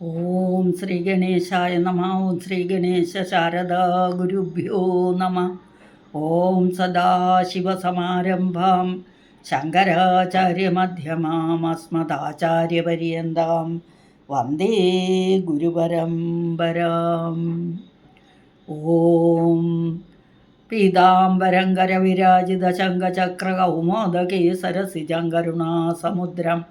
ഓം ശ്രീ ഗണേശായ നമ. ഓം ശ്രീ ഗണേശ ശാരദാ ഗുരുഭ്യോ നമ. ഓം സദാശിവസമാരംഭാം ശങ്കരാചാര്യമധ്യമാം അസ്മദാചാര്യപര്യന്താം വന്ദേ ഗുരുപരമ്പരാം. ഓം പീതാംബരങ്കരവിരാജിതശങ്കചക്രകൗമോദകേസരസിജങ്കരുണാസമുദ്രം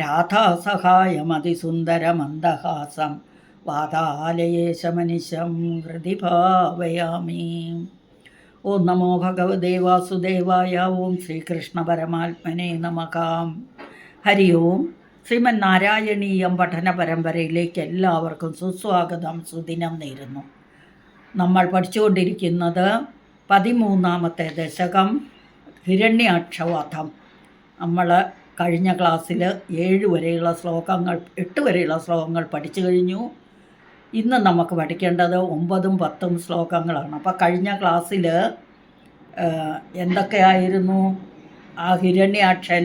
രാധാസഹായമതിസുന്ദരമന്ദഹാസം. വാതാലയേശമനിശം ഹൃദി ഭാവയാമി. ഓം നമോ ഭഗവതേ വാസുദേവായ ഓം ശ്രീകൃഷ്ണ പരമാത്മനെ നമകാം. ഹരി ഓം. ശ്രീമന്നാരായണീയം പഠന പരമ്പരയിലേക്ക് എല്ലാവർക്കും സുസ്വാഗതം സുദിനം നേരുന്നു. നമ്മൾ പഠിച്ചുകൊണ്ടിരിക്കുന്നത് പതിമൂന്നാമത്തെ ദശകം ഹിരണ്യാക്ഷവധം നമ്മൾ കഴിഞ്ഞ ക്ലാസ്സിൽ ഏഴ് വരെയുള്ള ശ്ലോകങ്ങൾ എട്ട് വരെയുള്ള ശ്ലോകങ്ങൾ പഠിച്ചു കഴിഞ്ഞു. ഇന്ന് നമുക്ക് പഠിക്കേണ്ടത് ഒമ്പതും പത്തും ശ്ലോകങ്ങളാണ്. അപ്പോൾ കഴിഞ്ഞ ക്ലാസ്സിൽ എന്തൊക്കെയായിരുന്നു? ആ ഹിരണ്യാക്ഷൻ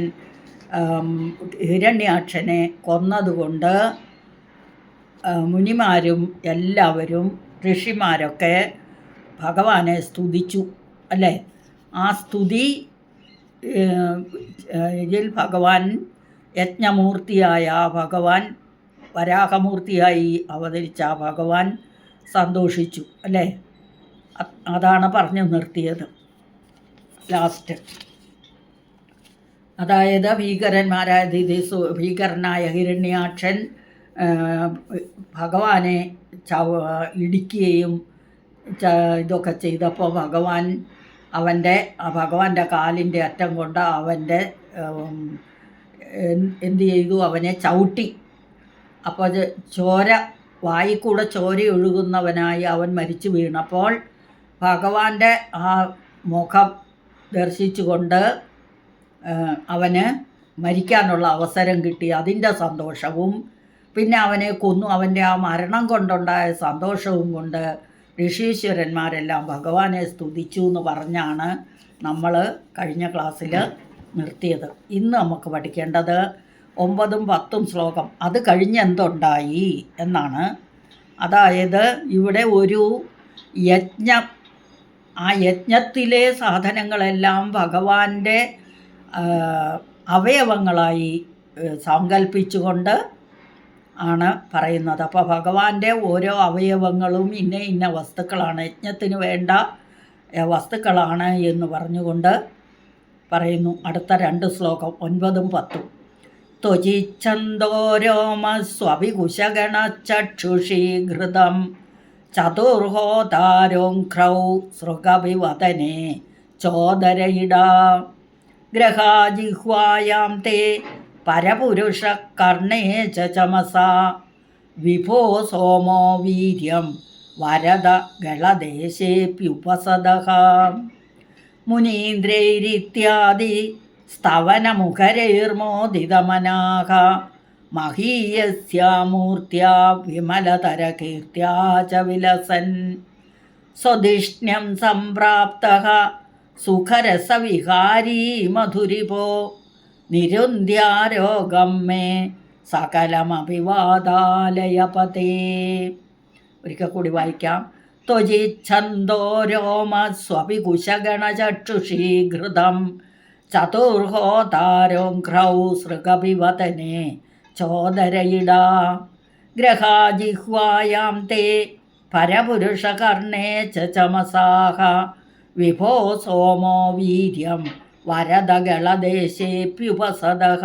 ഹിരണ്യാക്ഷനെ കൊന്നതുകൊണ്ട് മുനിമാരും എല്ലാവരും ഋഷിമാരൊക്കെ ഭഗവാനെ സ്തുതിച്ചു അല്ലേ? ആ സ്തുതി ഇതിൽ ഭഗവാൻ യജ്ഞമൂർത്തിയായ ഭഗവാൻ വരാഹമൂർത്തിയായി അവതരിച്ച ഭഗവാൻ സന്തോഷിച്ചു അല്ലേ? അതാണ് പറഞ്ഞു നിർത്തിയത്. ലാസ്റ്റ് അതായത് ഭീകരന്മാരായ ദിദിസു ഭീകരനായ ഹിരണ്യാക്ഷൻ ഭഗവാനെ ചവ ഇടിക്കുകയും ഇതൊക്കെ ചെയ്തപ്പോൾ ഭഗവാൻ അവന്റെ ഭഗവാന്റെ കാലിന്റെ അറ്റം കൊണ്ട് അവന്റെ എന്ത് ചെയ്തു? അവനെ ചവിട്ടി. അപ്പോൾ അത് ചോര വായിക്കൂടെ കൂടെ ചോര ഒഴുകുന്നവനായി അവൻ മരിച്ചു വീണപ്പോൾ ഭഗവാന്റെ ആ മുഖം ദർശിച്ചുകൊണ്ട് അവന് മരിക്കാനുള്ള അവസരം കിട്ടി. അതിന്റെ സന്തോഷവും പിന്നെ അവനെ കൊന്നു. അവന്റെ ആ മരണം കൊണ്ടുണ്ടായ സന്തോഷവും കൊണ്ട് ഋഷീശ്വരന്മാരെല്ലാം ഭഗവാനെ സ്തുതിച്ചു എന്ന് പറഞ്ഞാണ് നമ്മൾ കഴിഞ്ഞ ക്ലാസ്സിൽ നിർത്തിയത്. ഇന്ന് നമുക്ക് പഠിക്കേണ്ടത് ഒമ്പതും പത്തും ശ്ലോകം അത് കഴിഞ്ഞ് എന്തുണ്ടായി എന്നാണ്. അതായത് ഇവിടെ ഒരു യജ്ഞം ആ യജ്ഞത്തിലെ സാധനങ്ങളെല്ലാം ഭഗവാന്റെ അവയവങ്ങളായി സങ്കല്പിച്ചുകൊണ്ട് ആണ് പറയുന്നത്. അപ്പോൾ ഭഗവാന്റെ ഓരോ അവയവങ്ങളും ഇന്ന ഇന്ന വസ്തുക്കളാണ് യജ്ഞത്തിന് വേണ്ട വസ്തുക്കളാണ് എന്ന് പറഞ്ഞുകൊണ്ട് പറയുന്നു. അടുത്ത രണ്ട് ശ്ലോകം ഒൻപതും പത്തും. ത്വചിച്ഛന്തോരോമസ്വഭികുശഗണചക്ഷുഷീഘൃതം ചതുർഹോതാരോഘ്രൗ സൃഗവിവദനെ ചോദരയിട. ഗ്രഹാജിഹ്വായാം തേ പരപുരുഷ കർണേ ച ചമസാ. വിഭോ സോമോ വീര്യം വരദ ഗളദേശേപ്യുപസദ മുനീന്ദ്രൈരിത്യാദി സ്തവനമുഖരൈർമോദിതമനാഹ. മഹീയസ്യാമൂർത്തിയാ വിമലതരകീർത്തിയാ ച വിലസൻ. സ്വധിഷ്ണ്യം സംപ്രാപ്ത സുഖരസവിഹാരീ മധുരിപോ നിരുന്ധ്യാരോഗം മേ സകലമഭിവാദാലയപതേ. ഒരിക്കൽ കൂടി വായിക്കാം. ത്വജിച്ഛന്തോ രോമസ്വപി കുശഗണചക്ഷുഷീഘൃതം ചതുർഹോതാരോഘ്രൗ സൃഗഭിവദനെ ചോദരയിടാ. ഗ്രഹാജിഹ്വായാം തേ പരപുരുഷകർണേ ചമസാഹ. വിഭോ സോമോ വീര്യം വരദഗളദേശേപ്യുപസദഃ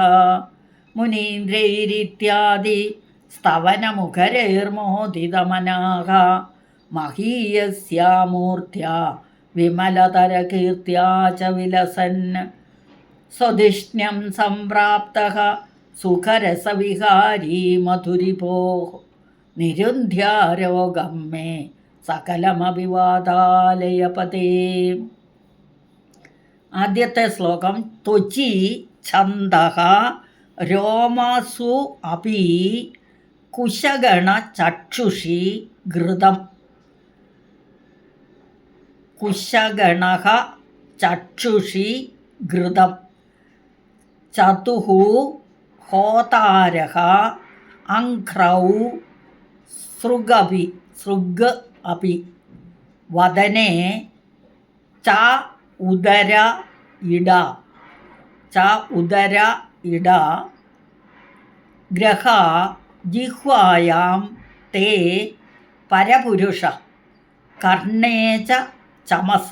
മുനീന്ദ്രൈരിത്യാദി സ്തവനമുഖരൈർമോദിതമനാഹ. മഹീയസ്യാമൂർധ്യ വിമലതരകീർത്തിയാ ച വിലസൻ. സ്വധിഷ്ണ്യം സംപ്രാപ്തഃ സുഖരസവിഹാരീ മധുരിപോ നിരുന്ധ്യാരോഗം മേ സകലമഭിവാദാലയപതേ. ആദ്യത്തെ ശ്ലോകം ത്വചി ഛന്ദ രോമാസു അപി കുശഗണ ചക്ഷുഷി ഘൃതം. കുശഗണ ചക്ഷുഷി ഘൃതം. ചതുഹു ഹോതാര അङ्ഘ്രौ സൃഗപി സൃഗ് അപി. വദനെ ച ഉദര ഇട. ച ഉദര ഇട. ഗ്രഹ ജിഹ്വായാം തേ പരപുരുഷ. കർണേ ച ചമസ.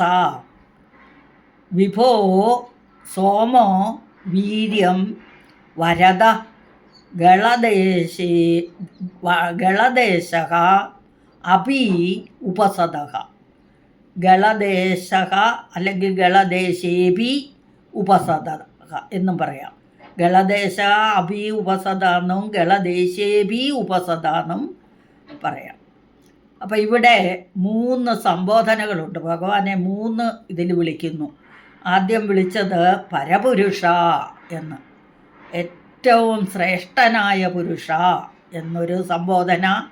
വിഭോ സോമോ വീര്യം. വരദ ഗളദേശേ ഗളദേശ അപി ഉപസദ ഗളദേശ അല്ലെങ്കിൽ ഗളദേശേപി ഉപസദ എന്നും പറയാം. ഗളദേശ അഭി ഉപസദാന്നും ഗളദേശേപി ഉപസദാന്നും പറയാം. അപ്പോൾ ഇവിടെ മൂന്ന് സംബോധനകളുണ്ട്. ഭഗവാനെ മൂന്ന് ഇതിൽ വിളിക്കുന്നു. ആദ്യം വിളിച്ചത് പരപുരുഷ എന്ന്. ഏറ്റവും ശ്രേഷ്ഠനായ പുരുഷ എന്നൊരു സംബോധന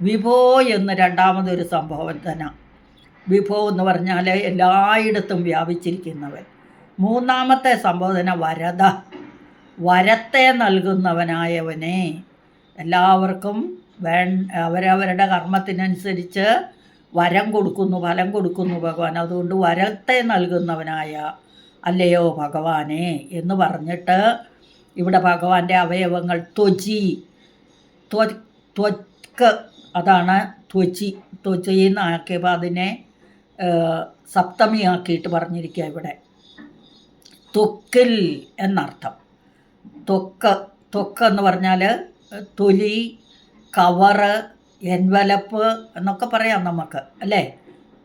വിഭോ എന്ന് രണ്ടാമതൊരു സംബോധന. വിഭോ എന്ന് പറഞ്ഞാൽ എല്ലായിടത്തും വ്യാപിച്ചിരിക്കുന്നവൻ. മൂന്നാമത്തെ സംബോധന വരത. വരത്തെ നൽകുന്നവനായവനെ എല്ലാവർക്കും വേ അവരവരുടെ കർമ്മത്തിനനുസരിച്ച് വരം കൊടുക്കുന്നു ഫലം കൊടുക്കുന്നു ഭഗവാൻ. അതുകൊണ്ട് വരത്തെ നൽകുന്നവനായ അല്ലയോ ഭഗവാനെ എന്ന് പറഞ്ഞിട്ട് ഇവിടെ ഭഗവാന്റെ അവയവങ്ങൾ ത്വചി. ത്വക്ക് അതാണ് ത്വചി. ത്വചി എന്നാക്കിയപ്പോൾ അതിനെ സപ്തമിയാക്കിയിട്ട് പറഞ്ഞിരിക്കുക ഇവിടെ. ത്വക്കിൽ എന്നർത്ഥം. ത്വക്ക് ത്വക്ക് എന്ന് പറഞ്ഞാൽ തൊലി കവറ് എൻവലപ്പ് എന്നൊക്കെ പറയാം നമുക്ക് അല്ലേ?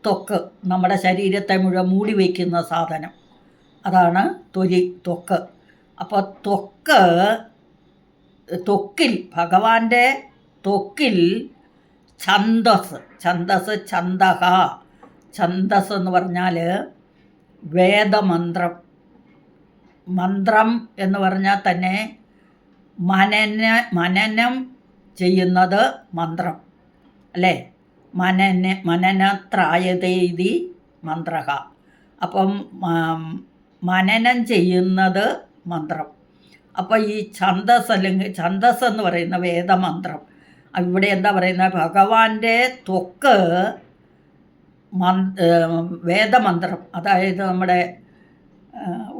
ത്വക്ക് നമ്മുടെ ശരീരത്തെ മുഴുവൻ മൂടി വയ്ക്കുന്ന സാധനം. അതാണ് തൊലി ത്വക്ക് അപ്പോൾ ത്വക്ക് ത്വക്കിൽ ഭഗവാന്റെ ത്വക്കിൽ ഛന്ദസ് ഛന്ദസ് ഛന്ദഹ. ഛന്ദസ് എന്ന് പറഞ്ഞാൽ വേദമന്ത്രം. മന്ത്രം എന്ന് പറഞ്ഞാൽ തന്നെ മനന മനനം ചെയ്യുന്നത് മന്ത്രം. അല്ലേ? മനന മനനത്രായതേതി മന്ത്രക അപ്പം മനനം ചെയ്യുന്നത് മന്ത്രം. അപ്പോൾ ഈ ഛന്ദസ് അല്ലെങ്കിൽ ഛന്ദസ് എന്ന് പറയുന്ന വേദമന്ത്രം. ഇവിടെ എന്താ പറയുന്നത്? ഭഗവാന്റെ ത്വക്ക് വേദമന്ത്രം അതായത് നമ്മുടെ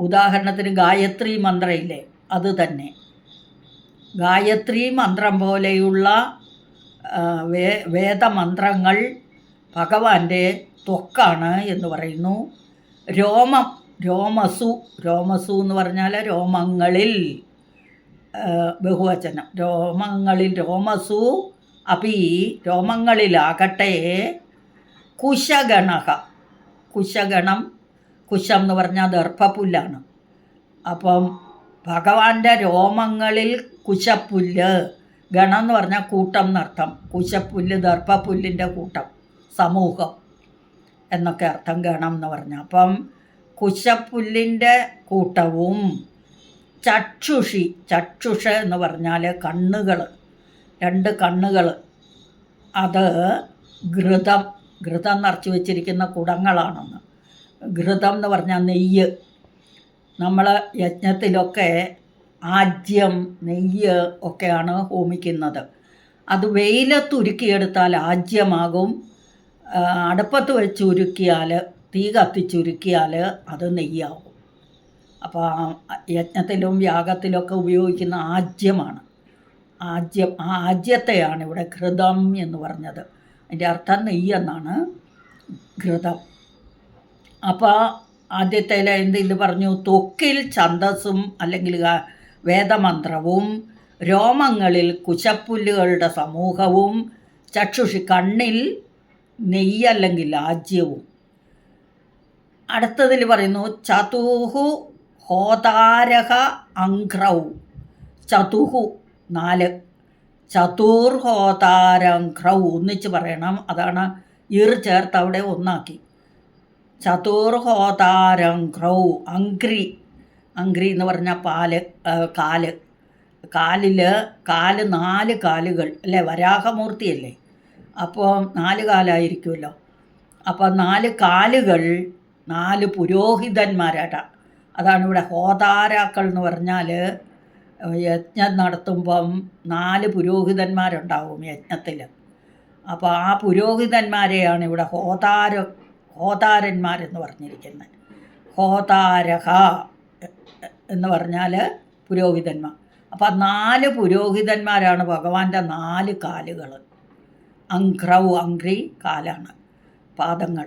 ഉദാഹരണത്തിന് ഗായത്രി മന്ത്രയില്ലേ അത് തന്നെ. ഗായത്രി മന്ത്രം പോലെയുള്ള വേ വേദമന്ത്രങ്ങൾ ഭഗവാന്റെ ത്വക്കാണ് എന്ന് പറയുന്നു. രോമം രോമസു രോമസു എന്ന് പറഞ്ഞാൽ രോമങ്ങളിൽ ബഹുവചനം. രോമങ്ങളിൽ രോമസു അപ്പി രോമങ്ങളിലാകട്ടെ കുശഗണക കുശഗണം കുശം എന്ന് പറഞ്ഞാൽ ദർഭപ്പുല്ലാണ് അപ്പം ഭഗവാന്റെ രോമങ്ങളിൽ കുശപ്പുല്ല് ഗണം എന്ന് പറഞ്ഞാൽ കൂട്ടം എന്നർത്ഥം. കുശപ്പുല്ല് ദർഭപ്പുല്ലിന്റെ കൂട്ടം സമൂഹം എന്നൊക്കെ അർത്ഥം ഗണം എന്ന് പറഞ്ഞാൽ. അപ്പം കുശപ്പുല്ലിന്റെ കൂട്ടവും ചക്ഷുഷി ചക്ഷുഷ എന്ന് പറഞ്ഞാൽ കണ്ണുകൾ രണ്ട് കണ്ണുകൾ. അത് ഘൃതം ഘൃതം നിറച്ച് വെച്ചിരിക്കുന്ന കുടങ്ങളാണെന്ന്. ഘൃതം എന്ന് പറഞ്ഞാൽ നെയ്യ്. നമ്മൾ യജ്ഞത്തിലൊക്കെ ആജ്യം നെയ്യ് ഒക്കെയാണ് ഹോമിക്കുന്നത്. അത് വെയിലത്ത് ഉരുക്കിയെടുത്താൽ ആജ്യമാകും. അടുപ്പത്ത് വെച്ച് ഉരുക്കിയാൽ തീ കത്തിച്ചുരുക്കിയാൽ അത് നെയ്യാവും. അപ്പോൾ യജ്ഞത്തിലും യാഗത്തിലൊക്കെ ഉപയോഗിക്കുന്ന ആജ്യമാണ്. ആജ്യം ആ ആജ്യത്തെയാണ് ഇവിടെ ഘൃതം എന്ന് പറഞ്ഞത്. അതിന്റെ അർത്ഥം നെയ്യെന്നാണ് ഘൃതം. അപ്പോൾ ആദ്യത്തെ എന്തിൽ പറഞ്ഞു? തൊക്കിൽ ഛന്തസ്സും അല്ലെങ്കിൽ വേദമന്ത്രവും രോമങ്ങളിൽ കുശപ്പുല്ലുകളുടെ സമൂഹവും ചക്ഷുഷി കണ്ണിൽ നെയ്യല്ലെങ്കിൽ ആജ്യവും അടുത്തതിൽ പറയുന്നു ചതുഹു ഹോതാരഹ അങ്ക്രൗ ചതുഹു നാല്. ചതുർഹോതാരങ്ക്രൗ ഒന്നിച്ച് പറയണം. അതാണ് ഇർ ചേർത്ത് അവിടെ ഒന്നാക്കി. ചതുർഹോതാരം ഘ്രൗ അങ്ക്രി അങ്ക്രി എന്ന് പറഞ്ഞാൽ പാൽ കാൽ. കാലിൽ കാൽ നാല് കാലുകൾ അല്ലേ? വരാഹമൂർത്തിയല്ലേ? അപ്പോൾ നാല് കാലായിരിക്കുമല്ലോ. അപ്പോൾ നാല് കാലുകൾ നാല് പുരോഹിതന്മാരാട്ട അതാണ് ഇവിടെ ഹോതാരാക്കൾ എന്ന് പറഞ്ഞാൽ യജ്ഞം നടത്തുമ്പം നാല് പുരോഹിതന്മാരുണ്ടാവും യജ്ഞത്തിൽ അപ്പോൾ ആ പുരോഹിതന്മാരെയാണ് ഇവിടെ ഹോതാര ഹോതാരന്മാരെന്ന് പറഞ്ഞിരിക്കുന്നത് ഹോതാരഹ എന്ന് പറഞ്ഞാൽ പുരോഹിതന്മാർ. അപ്പം നാല് പുരോഹിതന്മാരാണ് ഭഗവാന്റെ നാല് കാലുകൾ അങ്ക്രൗ അങ്ക്രി കാലാണ് പാദങ്ങൾ.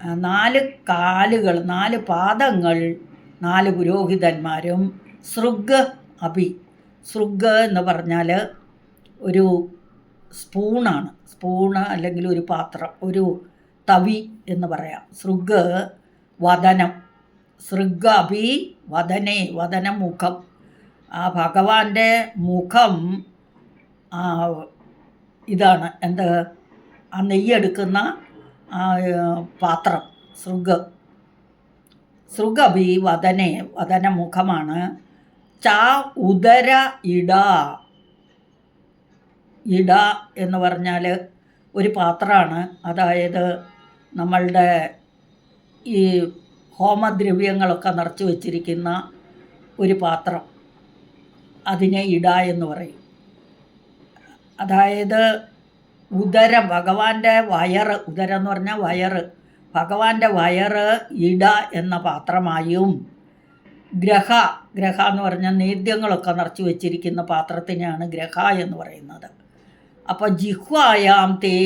നാല് കാലുകൾ നാല് പാദങ്ങൾ നാല് പുരോഹിതന്മാരും സൃഗ് അഭി. സൃഗ് എന്ന് പറഞ്ഞാൽ ഒരു സ്പൂണാണ്. സ്പൂണ് അല്ലെങ്കിൽ ഒരു പാത്രം ഒരു തവി എന്ന് പറയാം. സൃഗ് വദനം. സൃഗ് അഭി വദനേ വദനം മുഖം ആ ഭഗവാന്റെ മുഖം ഇതാണ്. എന്ത്? ആ നെയ്യെടുക്കുന്ന പാത്രം സൃഗ് വദനെ വദന മുഖമാണ് ച ഉദര ഇട. ഇട എന്ന് പറഞ്ഞാൽ ഒരു പാത്രമാണ്. അതായത് നമ്മളുടെ ഈ ഹോമദ്രവ്യങ്ങളൊക്കെ നിറച്ച് വച്ചിരിക്കുന്ന ഒരു പാത്രം. അതിനെ ഇട എന്ന് പറയും. അതായത് ഉദരം ഭഗവാന്റെ വയറ് ഉദരം എന്ന് പറഞ്ഞാൽ വയറ്. ഭഗവാന്റെ വയറ് ഇട എന്ന പാത്രമായും ഗ്രഹ ഗ്രഹ എന്ന് പറഞ്ഞാൽ നേദ്യങ്ങളൊക്കെ നിറച്ച് വെച്ചിരിക്കുന്ന പാത്രത്തിനെയാണ് ഗ്രഹ എന്ന് പറയുന്നത്. അപ്പോൾ ജിഹ്വായാം തേ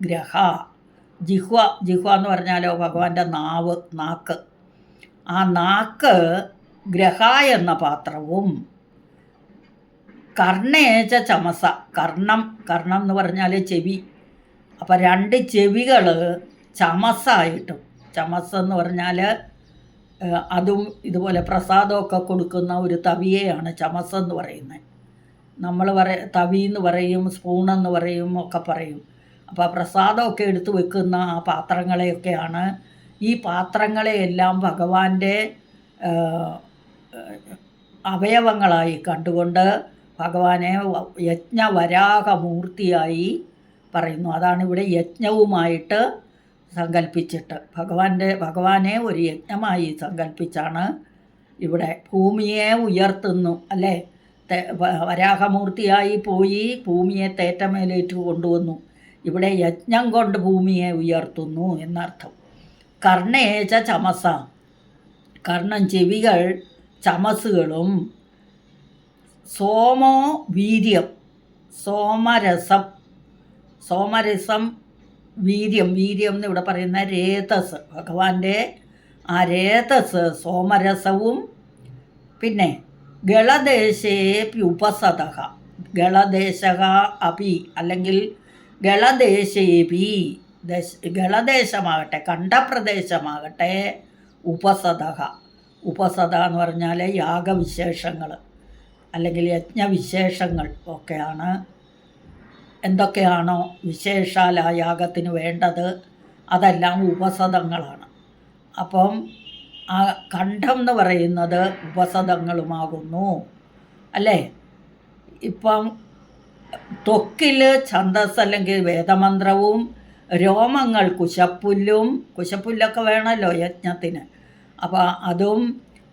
ഗ്രഹ. ജിഹ്വ ജിഹ്വ എന്ന് പറഞ്ഞാലോ ഭഗവാന്റെ നാവ് നാക്ക്. ആ നാക്ക് ഗ്രഹ എന്ന പാത്രവും കർണേച ചമസ കർണം കർണം എന്ന് പറഞ്ഞാൽ ചെവി. അപ്പോൾ രണ്ട് ചെവികൾ ചമസായിട്ടും ചമസ് എന്ന് പറഞ്ഞാൽ അതും ഇതുപോലെ പ്രസാദമൊക്കെ കൊടുക്കുന്ന ഒരു തവിയെയാണ് ചമസ് എന്ന് പറയുന്നത്. നമ്മൾ പറ തവി എന്ന് പറയും സ്പൂൺ എന്ന് പറയും ഒക്കെ പറയും. അപ്പോൾ പ്രസാദമൊക്കെ എടുത്തു വെക്കുന്ന ആ പാത്രങ്ങളെയൊക്കെയാണ് ഈ പാത്രങ്ങളെയെല്ലാം ഭഗവാന്റെ അവയവങ്ങളായി കണ്ടുകൊണ്ട് ഭഗവാനെ യജ്ഞവരാഹമൂർത്തിയായി പറയുന്നു. അതാണ് ഇവിടെ യജ്ഞവുമായിട്ട് സങ്കല്പിച്ചിട്ട് ഭഗവാന്റെ ഭഗവാനെ ഒരു യജ്ഞമായി സങ്കല്പിച്ചാണ് ഇവിടെ ഭൂമിയെ ഉയർത്തുന്നു അല്ലേ? വരാഹമൂർത്തിയായി പോയി ഭൂമിയെ തേറ്റമേലേറ്റ് കൊണ്ടുവന്നു. ഇവിടെ യജ്ഞം കൊണ്ട് ഭൂമിയെ ഉയർത്തുന്നു എന്നർത്ഥം. കർണേച ചമസ. കർണം ചെവികൾ ചമസുകളും സോമോ വീര്യം സോമരസം സോമരസം വീര്യം വീര്യം എന്ന് ഇവിടെ പറയുന്ന രേതസ്. ഭഗവാന്റെ ആ രേതസ് സോമരസവും പിന്നെ ഗളദേശേ ഉപസത ഗളദേശക അപി അല്ലെങ്കിൽ ഗളദേശേപി. ദശ ഗളദേശമാകട്ടെ കണ്ടപ്രദേശമാകട്ടെ ഉപസത ഉപസത എന്ന് പറഞ്ഞാൽ യാഗവിശേഷങ്ങൾ അല്ലെങ്കിൽ യജ്ഞവിശേഷങ്ങൾ ഒക്കെയാണ് എന്തൊക്കെയാണോ വിശേഷാൽ യാഗത്തിന് വേണ്ടത് അതെല്ലാം ഉപസദങ്ങളാണ് അപ്പം ആ കണ്ഠം എന്ന് പറയുന്നത് ഉപസദങ്ങളുമാകുന്നു അല്ലേ? ഇപ്പം ത്വക്കിൽ ഛന്ദസ് അല്ലെങ്കിൽ വേദമന്ത്രവും രോമങ്ങൾ കുശപ്പുല്ലും കുശപ്പുല്ലൊക്കെ വേണമല്ലോ യജ്ഞത്തിന്. അപ്പോൾ അതും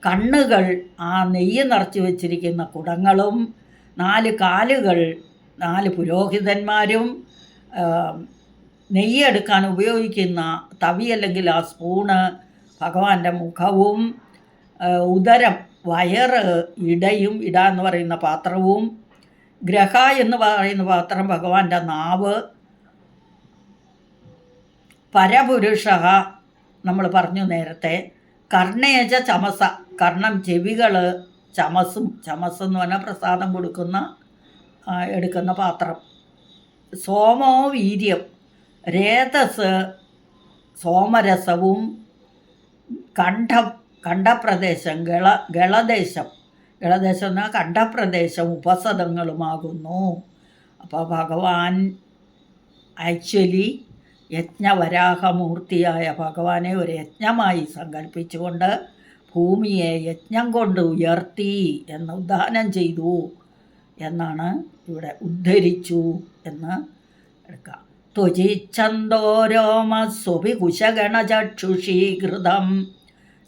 കണ്ണുകൾ ആ നെയ്യ് നിറച്ച് വെച്ചിരിക്കുന്ന കുടങ്ങളും നാല് കാലുകൾ നാല് പുരോഹിതന്മാരും നെയ്യ് നെയ്യെടുക്കാൻ ഉപയോഗിക്കുന്ന തവി അല്ലെങ്കിൽ ആ സ്പൂണ് ഭഗവാന്റെ മുഖവും ഉദരം വയറ് ഇടയും ഇട എന്ന് പറയുന്ന പാത്രവും ഗ്രഹ എന്ന് പറയുന്ന പാത്രം ഭഗവാന്റെ നാവ് പരപുരുഷ നമ്മൾ പറഞ്ഞു നേരത്തെ കർണേജ ചമസ കർണം ചെവികൾ ചമസും ചമസ് എന്ന് പറഞ്ഞാൽ പ്രസാദം കൊടുക്കുന്ന എടുക്കുന്ന പാത്രം. സോമോ വീര്യം രേതസ് സോമരസവും കണ്ഠം കണ്ഠപ്രദേശം ഗള ഗളദേശം. ഗളദേശം എന്നാൽ കണ്ഠപ്രദേശം ഉപസദങ്ങളുമാകുന്നു. അപ്പോൾ ഭഗവാൻ ആക്ച്വലി യജ്ഞവരാഹമൂർത്തിയായ ഭഗവാനെ ഒരു യജ്ഞമായി സങ്കല്പിച്ചുകൊണ്ട് ഭൂമിയെ യജ്ഞം കൊണ്ട് ഉയർത്തി എന്ന് ഉദാഹരണം ചെയ്തു. എന്നാണ് ഇവിടെ ഉദ്ധരിച്ചു എന്ന് എടുക്കാം. ത്വചിച്ഛന്തോരോമസ്വപി കുശഗണചക്ഷുഷീകൃതം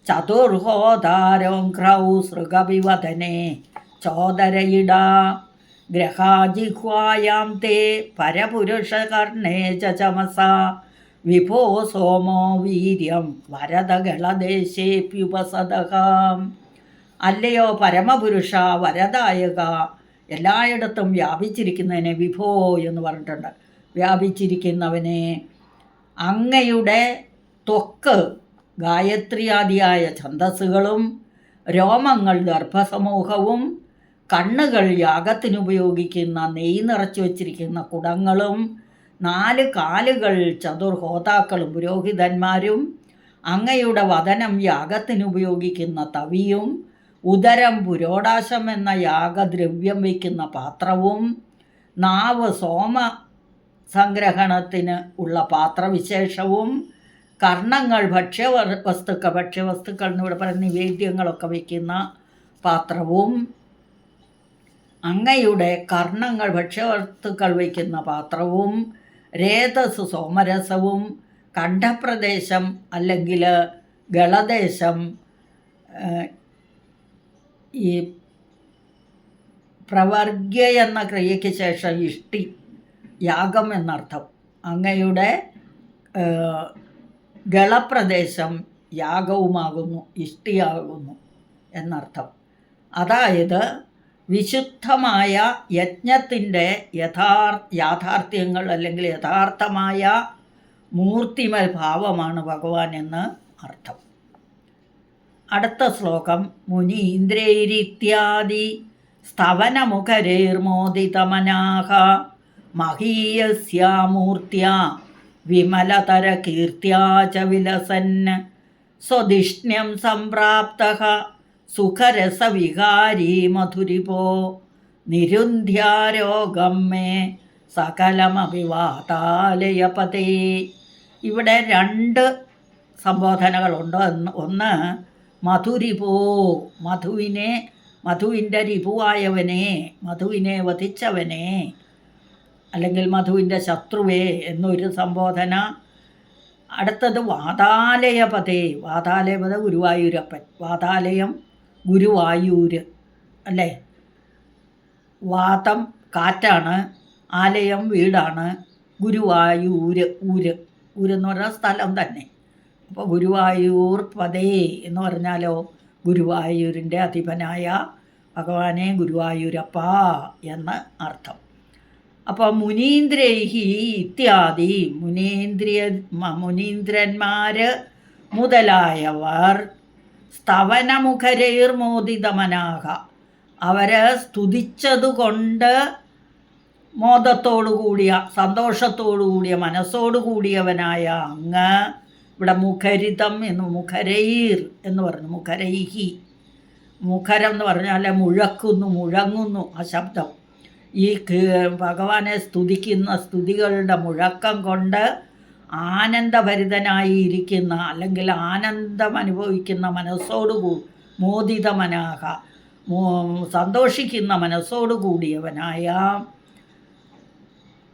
ചതുർഹോതാരോഘ്രൗ സൃഗവിവദനെ ചോദരയിട ഗ്രഹാജിഹ്വായാം തേ പരപുരുഷകർണേ ചമസ വിഭോ സോമോ വീര്യം വരദഗളദേശേപ്യുപസദകാം അല്ലയോ പരമപുരുഷ വരദായക എല്ലായിടത്തും വ്യാപിച്ചിരിക്കുന്നതിനെ വിഭോ എന്ന് പറഞ്ഞിട്ടുണ്ട്. വ്യാപിച്ചിരിക്കുന്നവനെ അങ്ങയുടെ ത്വക്ക് ഗായത്രിയാദിയായ ഛന്ദസ്സുകളും രോമങ്ങൾ ഗർഭസമൂഹവും കണ്ണുകൾ യാഗത്തിനുപയോഗിക്കുന്ന നെയ് നിറച്ചു വച്ചിരിക്കുന്ന കുടങ്ങളും നാല് കാലുകൾ ചതുർഹോതാക്കളും പുരോഹിതന്മാരും അങ്ങയുടെ വദനം യാഗത്തിനുപയോഗിക്കുന്ന തവിയും ഉദരം പുരോടാശം എന്ന യാഗദ്രവ്യം വയ്ക്കുന്ന പാത്രവും നാവ് സോമ സംഗ്രഹണത്തിന് ഉള്ള പാത്രവിശേഷവും കർണങ്ങൾ ഭക്ഷ്യ വസ്തുക്കൾ ഭക്ഷ്യവസ്തുക്കൾ എന്നിവിടെ പറയുന്ന നിവേദ്യങ്ങളൊക്കെ വയ്ക്കുന്ന പാത്രവും അങ്ങയുടെ കർണങ്ങൾ ഭക്ഷ്യവസ്തുക്കൾ വയ്ക്കുന്ന പാത്രവും രേതസ് സോമരസവും കണ്ഠപ്രദേശം അല്ലെങ്കിൽ ഗളദേശം ഈ പ്രവർഗ്യ എന്ന ക്രിയയ്ക്ക് ശേഷം ഇഷ്ടി യാഗം എന്നർത്ഥം. അങ്ങയുടെ ഗളപ്രദേശം യാഗവുമാകുന്നു ഇഷ്ടിയാകുന്നു എന്നർത്ഥം. അതായത് വിശുദ്ധമായ യജ്ഞത്തിന്റെ യഥാർ യാഥാർത്ഥ്യങ്ങൾ അല്ലെങ്കിൽ യഥാർത്ഥമായ മൂർത്തിമൽ ഭാവമാണ് ഭഗവാൻ എന്ന് അർത്ഥം. അടുത്ത ശ്ലോകം. മുനീന്ദ്രൈരിത്യാദി സ്തവനമുഖരൈർമോദിതമനാഹ മഹീയസ്യാമൂർത്തിയാ വിമലതരകീർത്തിയാ ച വിലസൻ സ്വദിഷ്ണ്യം സംപ്രാപ്ത സുഖരസവികാരീ മധുരിപോ നിരുന്ധ്യാരോഗം മേ സകലമഭിവാതാലയപതേ ഇവിടെ രണ്ട് സംബോധനകളുണ്ട്. ഒന്ന് മധുരിപോ മധുവിനെ മധുവിന്റെ രിപുവായവനെ മധുവിനെ വധിച്ചവനെ. അല്ലെങ്കിൽ മധുവിന്റെ ശത്രുവേ എന്നൊരു സംബോധന. അടുത്തത് വാതാലയപതേ വാതാലയപത ഗുരുവായൂരപ്പൻ വാതാലയം ഗുരുവായൂര് അല്ലേ? വാതം കാറ്റാണ് ആലയം വീടാണ് ഗുരുവായൂര് ഊര് ഊരെന്ന് പറഞ്ഞാൽ സ്ഥലം തന്നെ. അപ്പോൾ ഗുരുവായൂർ പതേ എന്ന് പറഞ്ഞാലോ ഗുരുവായൂരിന്റെ അധിപനായ ഭഗവാനെ ഗുരുവായൂരപ്പ എന്ന് അർത്ഥം. അപ്പോൾ മുനീന്ദ്രൈഹി ഇത്യാദി മുനീന്ദ്രിയ മുനീന്ദ്രന്മാർ മുതലായവർ സ്തവനമുഖരൈർ മോദിതമനാഹ. അവരെ സ്തുതിച്ചതുകൊണ്ട് മോദത്തോടു കൂടിയ സന്തോഷത്തോടു കൂടിയ മനസ്സോടു കൂടിയവനായ അങ്ങ് ഇവിടെ മുഖരിതം എന്ന് മുഖരൈർ എന്ന് പറഞ്ഞു മുഖരൈഹി. മുഖരം എന്ന് പറഞ്ഞാൽ മുഴക്കുന്നു മുഴങ്ങുന്നു ആ ശബ്ദം. ഈ ഭഗവാനെ സ്തുതിക്കുന്ന സ്തുതികളുടെ മുഴക്കം കൊണ്ട് ആനന്ദഭരിതനായി ഇരിക്കുന്ന അല്ലെങ്കിൽ ആനന്ദം അനുഭവിക്കുന്ന മനസ്സോടുകൂ മോദിത മനാഹ സന്തോഷിക്കുന്ന മനസ്സോടു കൂടിയവനായ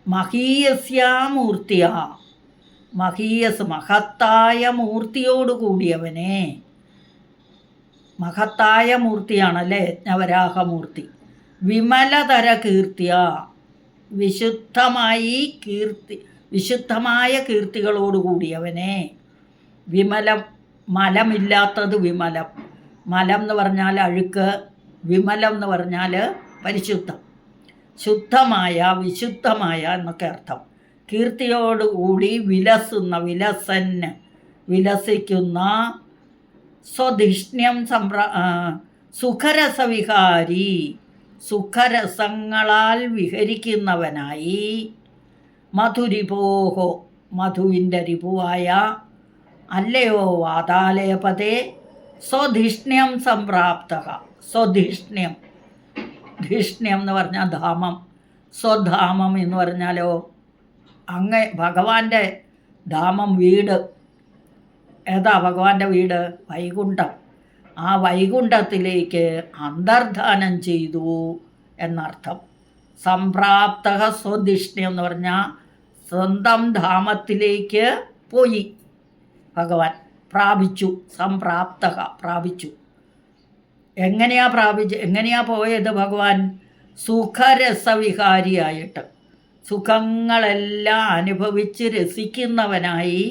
മഹീയസ്യാമൂർത്തിയ. മഹീയസ് മഹത്തായ മൂർത്തിയോട് കൂടിയവനെ. മഹത്തായ മൂർത്തിയാണല്ലേ യജ്ഞവരാഹമൂർത്തി വിമലതര കീർത്തിയ. വിശുദ്ധമായി കീർത്തി വിശുദ്ധമായ കീർത്തികളോട് കൂടിയവനെ. വിമലം മലമില്ലാത്തത് വിമലം. മലം എന്ന് പറഞ്ഞാൽ അഴുക്ക് വിമലം എന്ന് പറഞ്ഞാൽ പരിശുദ്ധം. ശുദ്ധമായ വിശുദ്ധമായ എന്നൊക്കെ അർത്ഥം. കീർത്തിയോടുകൂടി വിലസുന്ന വിലസന് വിലസിക്കുന്ന സ്വധിഷ്ണ്യം സംപ്ര സുഖരസവിഹാരി സുഖരസങ്ങളാൽ വിഹരിക്കുന്നവനായി മധുരിപോഹോ മധുവിന്റെ രിപുവായ അല്ലയോ വാതാലയപതേ സ്വധിഷ്ണ്യം സംപ്രാപ്ത സ്വധിഷ്ണ്യം ധിഷ്ണ്യം എന്ന് പറഞ്ഞാൽ ധാമം സ്വധാമം എന്ന് പറഞ്ഞാലോ അങ്ങ് ഭഗവാന്റെ ധാമം വീട്. ഏതാ ഭഗവാന്റെ വീട്? വൈകുണ്ഠം. ആ വൈകുണ്ഠത്തിലേക്ക് അന്തർധാനം ചെയ്തു എന്നർത്ഥം. സംപ്രാപ്ത സ്വധിഷ്ണി എന്ന് പറഞ്ഞാൽ സ്വന്തം ധാമത്തിലേക്ക് പോയി. ഭഗവാൻ പ്രാപിച്ചു സംപ്രാപ്ത പ്രാപിച്ചു. എങ്ങനെയാ പ്രാപിച്ച് എങ്ങനെയാ പോയത് ഭഗവാൻ? സുഖരസവിഹാരിയായിട്ട്. സുഖങ്ങളെല്ലാം അനുഭവിച്ച് രസിക്കുന്നവനായി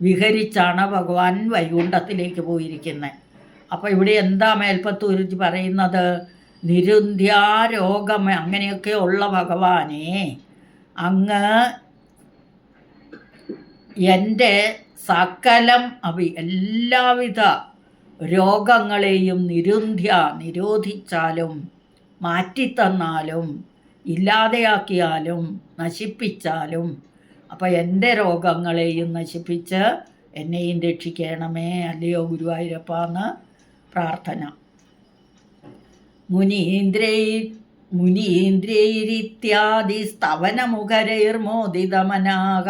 വിഹരിച്ചാണ് ഭഗവാൻ വൈകുണ്ഠത്തിലേക്ക് പോയിരിക്കുന്നത് അപ്പോൾ ഇവിടെ എന്താ മേൽപ്പത്തൂരിച്ച് പറയുന്നത്? നിരുന്ധ്യാരോഗം അങ്ങനെയൊക്കെ ഉള്ള ഭഗവാനെ അങ്ങ് എന്റെ സകലം അഭി എല്ലാവിധ രോഗങ്ങളെയും നിരുന്ധ്യ നിരോധിച്ചാലും മാറ്റിത്തന്നാലും ഇല്ലാതെയാക്കിയാലും നശിപ്പിച്ചാലും അപ്പോൾ എന്റെ രോഗങ്ങളെയും നശിപ്പിച്ച് എന്നെയും രക്ഷിക്കണമേ അല്ലയോ ഗുരുവായൂരപ്പ എന്ന് പ്രാർത്ഥന. മുനീന്ദ്രൈ മുനീന്ദ്രൈരിത്യാദി സ്തവനമുഖരൈർമോദിതമനാക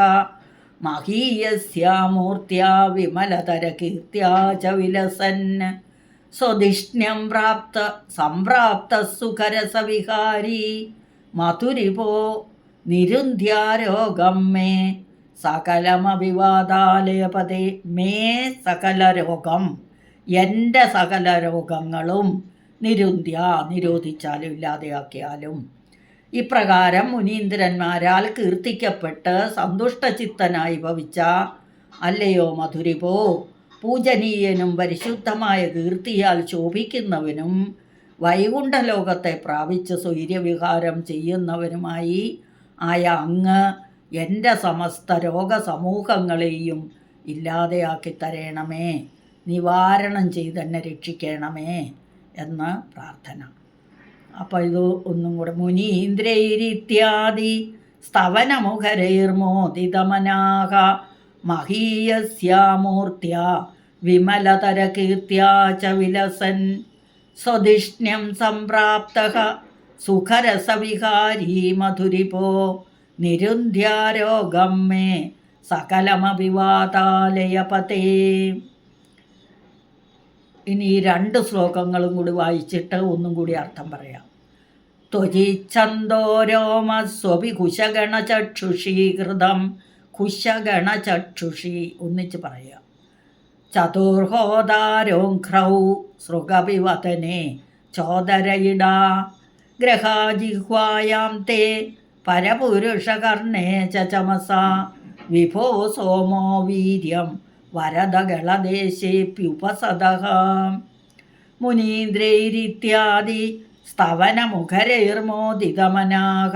മഹീയസ്യാമൂർത്തിയാ വിമലതരകീർത്തിയാ ച വിലസൻ. സ്വധിഷ്ണ്യം പ്രാപ്ത സംപ്രാപ്ത സുഖരസവിഹാരി മധുരിപോ നിരുന്ധ്യാരോഗം മേ സകലമഭിവാദാലയപതേ മേ സകലരോഗം. എന്റെ സകല രോഗങ്ങളും നിരുന്ധ്യ നിരോധിച്ചാലും ഇല്ലാതെയാക്കിയാലും. ഇപ്രകാരം മുനീന്ദ്രന്മാരാൽ കീർത്തിക്കപ്പെട്ട് സന്തുഷ്ടചിത്തനായി ഭവിച്ച അല്ലയോ മധുരിപോ പൂജനീയനും പരിശുദ്ധമായ കീർത്തിയാൽ ശോഭിക്കുന്നവനും വൈകുണ്ഠലോകത്തെ പ്രാപിച്ച് സ്വൈര്യവിഹാരം ചെയ്യുന്നവരുമായി ആയ അങ്ങ് എന്റെ സമസ്ത രോഗസമൂഹങ്ങളെയും ഇല്ലാതെയാക്കി തരണമേ. നിവാരണം ചെയ്തെന്നെ രക്ഷിക്കണമേ എന്ന് പ്രാർത്ഥന. അപ്പോൾ ഇത് ഒന്നും കൂടെ മുനീന്ദ്രൈരിത്യാദി സ്തവനമുഖരൈർമോദിതമനാഹ മഹീയസ്യാമൂർത്തിയ വിമലതരകീർത്തിയാ ച വിലസൻ സ്വദിഷ്ണ്യം സംപ്രാപ്ത സുഖരസവിഹാരീ മധുരിപോ നിരുന്ധ്യാരോഗം മേ സകലമഭിവാതാലയപതേ ഇനി ഈ രണ്ട് ശ്ലോകങ്ങളും കൂടി വായിച്ചിട്ട് ഒന്നും കൂടി അർത്ഥം പറയാം. ത്വജിച്ഛന്തോരോമസ്വപി കുശഗണചക്ഷുഷീകൃതം കുശഗണചക്ഷുഷി ഒന്നിച്ച് പറയാം. ചതുർഹോദാരോഘ്രൗ സൃഗവിവതനെ ചോദരയിടാ ഗ്രഹാജിഹ്വായാം തേ പരപുരുഷകർണേ ചമസ വിഭോ സോമോ വീര്യം വരദഗളദേശേപ്യുപസദഃ മുനീന്ദ്രൈരിത്യാദി സ്തവനമുഖരൈർമോദിതമനാഹ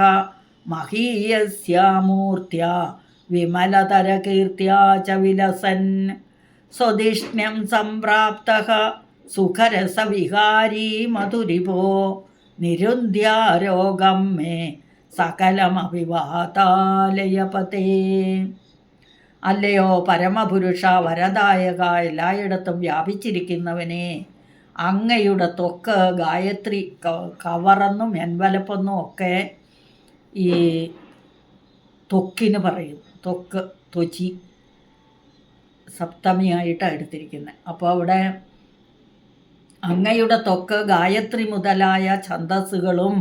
മഹീയസ്യാമൂർത്തിയ വിമലതരകീർത്തിയാ ച വിലസൻ. സ്വദിഷ്ണ്യം സംപ്രാപ്ത സുഖരസവിഹാരീ മധുരിപോ നിരുന്ധ്യാരോഗം മേ സകലമഭിവാതാലയപതേ അല്ലയോ പരമപുരുഷ വരദായക എല്ലായിടത്തും വ്യാപിച്ചിരിക്കുന്നവനെ അങ്ങയുടെ ത്വക്ക് ഗായത്രി കവറെന്നും എൻവലപ്പെന്നും ഒക്കെ ഈ ത്വക്കിന് പറയും. ത്വക്ക് ത്വചി സപ്തമിയായിട്ടാണ് എടുത്തിരിക്കുന്നത്. അപ്പോൾ അവിടെ അങ്ങയുടെ ത്വക്ക് ഗായത്രി മുതലായ ഛന്ദസ്സുകളും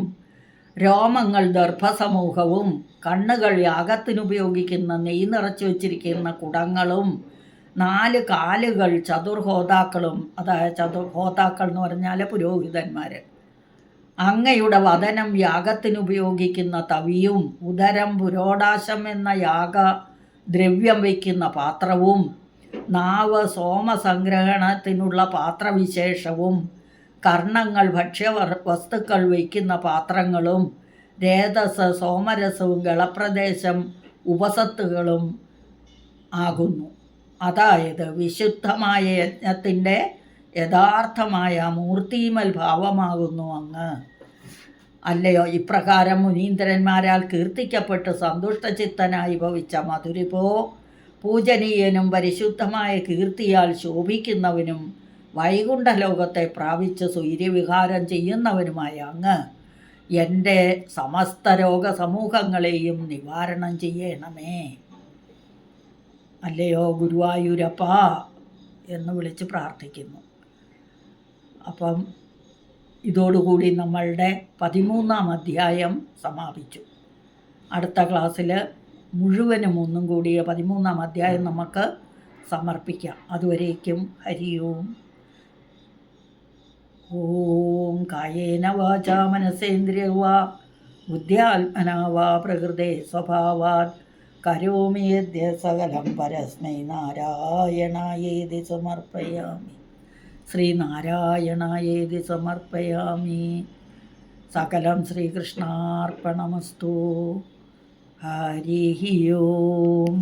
രോമങ്ങൾ ദർഭസമൂഹവും കണ്ണുകൾ യാഗത്തിനുപയോഗിക്കുന്ന നെയ് നിറച്ചു വച്ചിരിക്കുന്ന കുടങ്ങളും നാല് കാലുകൾ ചതുർഹോതാക്കളും അതായത് ചതുർഹോതാക്കൾ എന്ന് പറഞ്ഞാൽ പുരോഹിതന്മാർ അങ്ങയുടെ വതനം യാഗത്തിനുപയോഗിക്കുന്ന തവിയും ഉദരം പുരോടാശം എന്ന യാഗ ദ്രവ്യം വയ്ക്കുന്ന പാത്രവും നാവ് സോമസംഗ്രഹണത്തിനുള്ള പാത്രവിശേഷവും കർണങ്ങൾ ഭക്ഷ്യ വസ്തുക്കൾ വയ്ക്കുന്ന പാത്രങ്ങളും രേതസ് സോമരസവും ഗളപ്രദേശം ഉപസത്തുകളും ആകുന്നു. അതായത് വിശുദ്ധമായ യജ്ഞത്തിന്റെ യഥാർത്ഥമായ മൂർത്തിമൽ ഭാവമാകുന്നു അങ്ങ്. അല്ലയോ ഇപ്രകാരം മുനീന്ദ്രന്മാരാൽ കീർത്തിക്കപ്പെട്ട് സന്തുഷ്ടചിത്തനായി ഭവിച്ച മധുരിപോ പൂജനീയനും പരിശുദ്ധമായ കീർത്തിയാൽ ശോഭിക്കുന്നവനും വൈകുണ്ഠലോകത്തെ പ്രാപിച്ച് സൂര്യവിഹാരം ചെയ്യുന്നവനുമായ അങ്ങ് എന്റെ സമസ്ത രോഗസമൂഹങ്ങളെയും നിവാരണം ചെയ്യണമേ. അല്ലയോ ഗുരുവായൂരപ്പ എന്ന് വിളിച്ച് പ്രാർത്ഥിക്കുന്നു. അപ്പം ഇതോടുകൂടി നമ്മളുടെ പതിമൂന്നാം അധ്യായം സമാപിച്ചു. അടുത്ത ക്ലാസ്സിൽ മുഴുവനും ഒന്നും കൂടിയ പതിമൂന്നാം അധ്യായം നമുക്ക് സമർപ്പിക്കാം. അതുവരേക്കും ഹരി ഓം. ഓം കായേന വാച മനസേന്ദ്രിയ വാ ബുദ്ധ്യാത്മന വാ പ്രകൃതേ സ്വഭാവാത്. കരോമി യദ്യ സകലം പരസ്മൈ നാരായണായേതി സമർപ്പയാമി. ശ്രീനാരായണായേതി സമർപ്പയാമി. സകലം ശ്രീകൃഷ്ണാർപ്പണമസ്തു. ഹരി ഓം